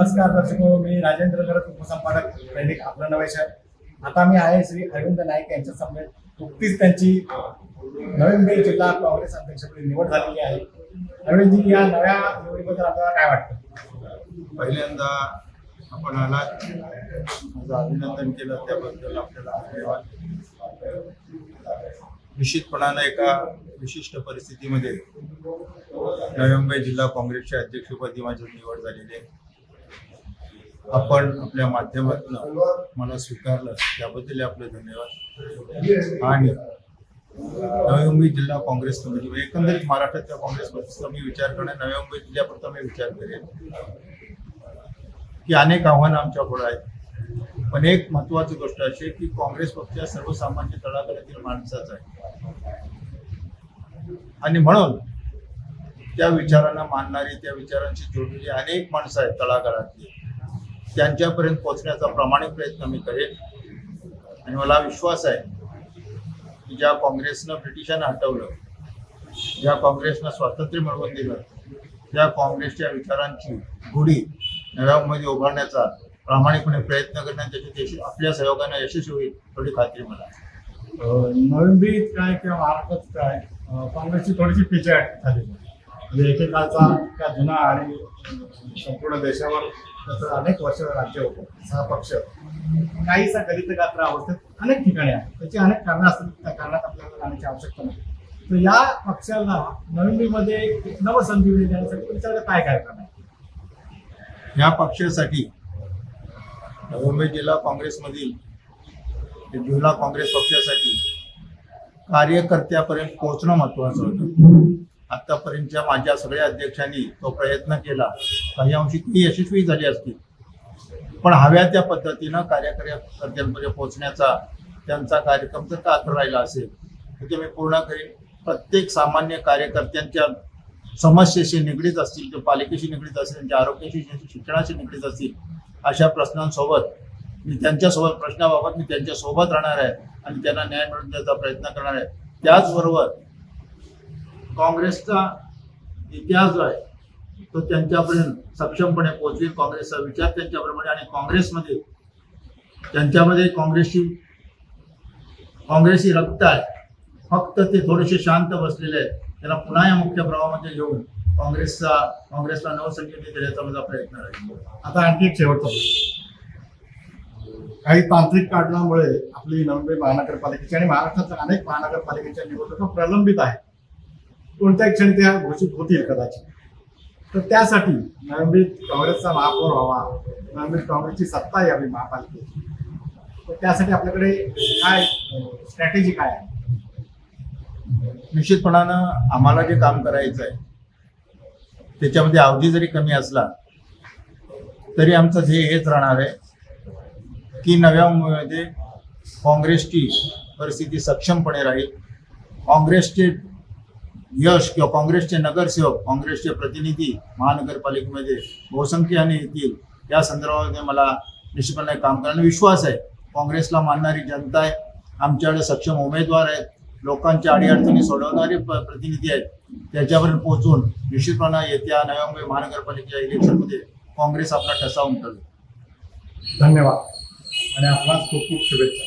नमस्कार दर्शक हो, मी राजेंद्र गरज उपसंपादक दैनिक आपलं नवेश आता मी आहे श्री अरविंद नाईक यांच्या समवेत. नुकतीच त्यांची नवी मुंबई जिल्हा काँग्रेस अध्यक्षपदी निवड झालेली आहे. अरविंदजी या नव्या निवडीबद्दल आपल्याला काय वाटतं? पहिल्यांदा आपण आलात. माझं अभिनंदन केलं. त्याबद्दल आपल्याला धन्यवाद. निश्चितपणानं एका विशिष्ट परिस्थितीमध्ये नवी मुंबई जिल्हा काँग्रेसच्या अध्यक्षपदी माझी निवड झालेली आहे. आपण आपल्या माध्यमातून मला स्वीकारलं त्याबद्दल आपले धन्यवाद. आणि नवी मुंबई जिल्हा काँग्रेस कमिटी म्हणजे एकंदरीत महाराष्ट्रातल्या काँग्रेस पक्षाचा मी विचार करणे नवी मुंबई जिल्ह्यापुरता मी विचार करेन की अनेक आव्हानं आमच्या पुढे आहेत. पण एक महत्वाची गोष्ट अशी आहे की काँग्रेस पक्ष सर्वसामान्य तळागाळातील माणसाचा आहे. आणि म्हणून त्या विचारांना मानणारी त्या विचारांशी जोडलेली अनेक माणसं आहेत तळागाळातली. त्यांच्यापर्यंत पोहोचण्याचा प्रामाणिक प्रयत्न मी करेन. आणि मला विश्वास आहे की ज्या काँग्रेसनं ब्रिटिशांना हटवलं ज्या काँग्रेसनं स्वातंत्र्य मिळवून दिलं त्या काँग्रेसच्या विचारांची गुढी नव्यामध्ये उभारण्याचा प्रामाणिकपणे प्रयत्न करण्यात त्याच्यात आपल्या सहयोगाने यशस्वी होईल थोडी खात्री मला नळंबीत काय किंवा महाराष्ट्रात काय काँग्रेसची थोडीशी पिछाड झाली. म्हणजे एकेकाचा इतका जुना आणि संपूर्ण देशावर त्याचं अनेक वर्ष राज्य होतं. सहा पक्ष काहीसा दलित गात्र अवस्थेत अनेक ठिकाणी आहे त्याची अनेक कारणं असतात त्या कारणात आपल्याला जाण्याची आवश्यकता नाही. तर या पक्षाला नवी मुंबईमध्ये एक नवसंजीवनी देण्यासाठी तुमच्याकडे काय काय करणार? या पक्षासाठी मुंबई जिल्हा काँग्रेसमधील जिल्हा काँग्रेस पक्षासाठी कार्यकर्त्यापर्यंत पोहोचणं महत्वाचं होतं. आतापर्यंतच्या माझ्या सगळ्या अध्यक्षांनी तो प्रयत्न केला. काही अंशी ती यशस्वी झाली असतील पण हव्या त्या पद्धतीनं कार्यकर्त्यांमध्ये पोहोचण्याचा त्यांचा कार्यक्रम जर का राहिला असेल? तर ते मी पूर्ण करीन. प्रत्येक सामान्य कार्यकर्त्यांच्या समस्येशी निगडीत असतील किंवा पालिकेशी निगडीत असतील त्यांच्या आरोग्याशी शिक्षणाशी निगडीत असतील अशा प्रश्नांसोबत मी त्यांच्यासोबत प्रश्नाबाबत मी त्यांच्यासोबत राहणार आहे आणि त्यांना न्याय मिळवून द्यायचा प्रयत्न करणार आहे. त्याचबरोबर काँग्रेसचा इतिहास जो आहे तो त्यांच्यापर्यंत सक्षमपणे पोहोचवेल काँग्रेसचा विचार त्यांच्याप्रमाणे आणि काँग्रेसमध्ये त्यांच्यामध्ये काँग्रेसची काँग्रेसी रक्त आहे. फक्त ते थोडेसे शांत बसलेले आहेत. त्यांना पुन्हा या मुख्य प्रवाहामध्ये घेऊन काँग्रेसचा काँग्रेसला नवसंजीवनी देण्याचा माझा प्रयत्न राहील आता आणखी एक शेवटचा काही तांत्रिक कारणामुळे आपली नवी मुंबई महानगरपालिकेची आणि महाराष्ट्रातल्या अनेक महानगरपालिकेच्या निवडणुका प्रलंबित आहेत. कोणत्याही क्षणी त्या घोषित होतील कदाचित. तर त्यासाठी नवी काँग्रेसचा महापौर व्हावा नवी काँग्रेसची सत्ता यावी महापालिकेची. तर त्यासाठी आपल्याकडे काय स्ट्रॅटेजी काय आहे? निश्चितपणानं आम्हाला जे काम करायचं आहे त्याच्यामध्ये अवधी जरी कमी असला तरी आमचं ध्येय हेच राहणार आहे की नव्या मुंबईमध्ये काँग्रेसची परिस्थिती सक्षमपणे राहील. काँग्रेसचे यश किंवा काँग्रेसचे नगरसेवक काँग्रेसचे प्रतिनिधी महानगरपालिकेमध्ये बहुसंख्याने येतील. या संदर्भामध्ये मला निश्चितपणे काम करणं विश्वास आहे. काँग्रेसला मानणारी जनता आहे. आमच्याकडे सक्षम उमेदवार आहेत. लोकांच्या अडीअडचणी सोडवणारे प्रतिनिधी आहेत. त्याच्यापर्यंत पोहोचून निश्चितपणे येत्या नव्या मुंबई महानगरपालिकेच्या इलेक्शनमध्ये काँग्रेस आपला ठसा उमटल धन्यवाद. आणि आपणास खूप खूप शुभेच्छा.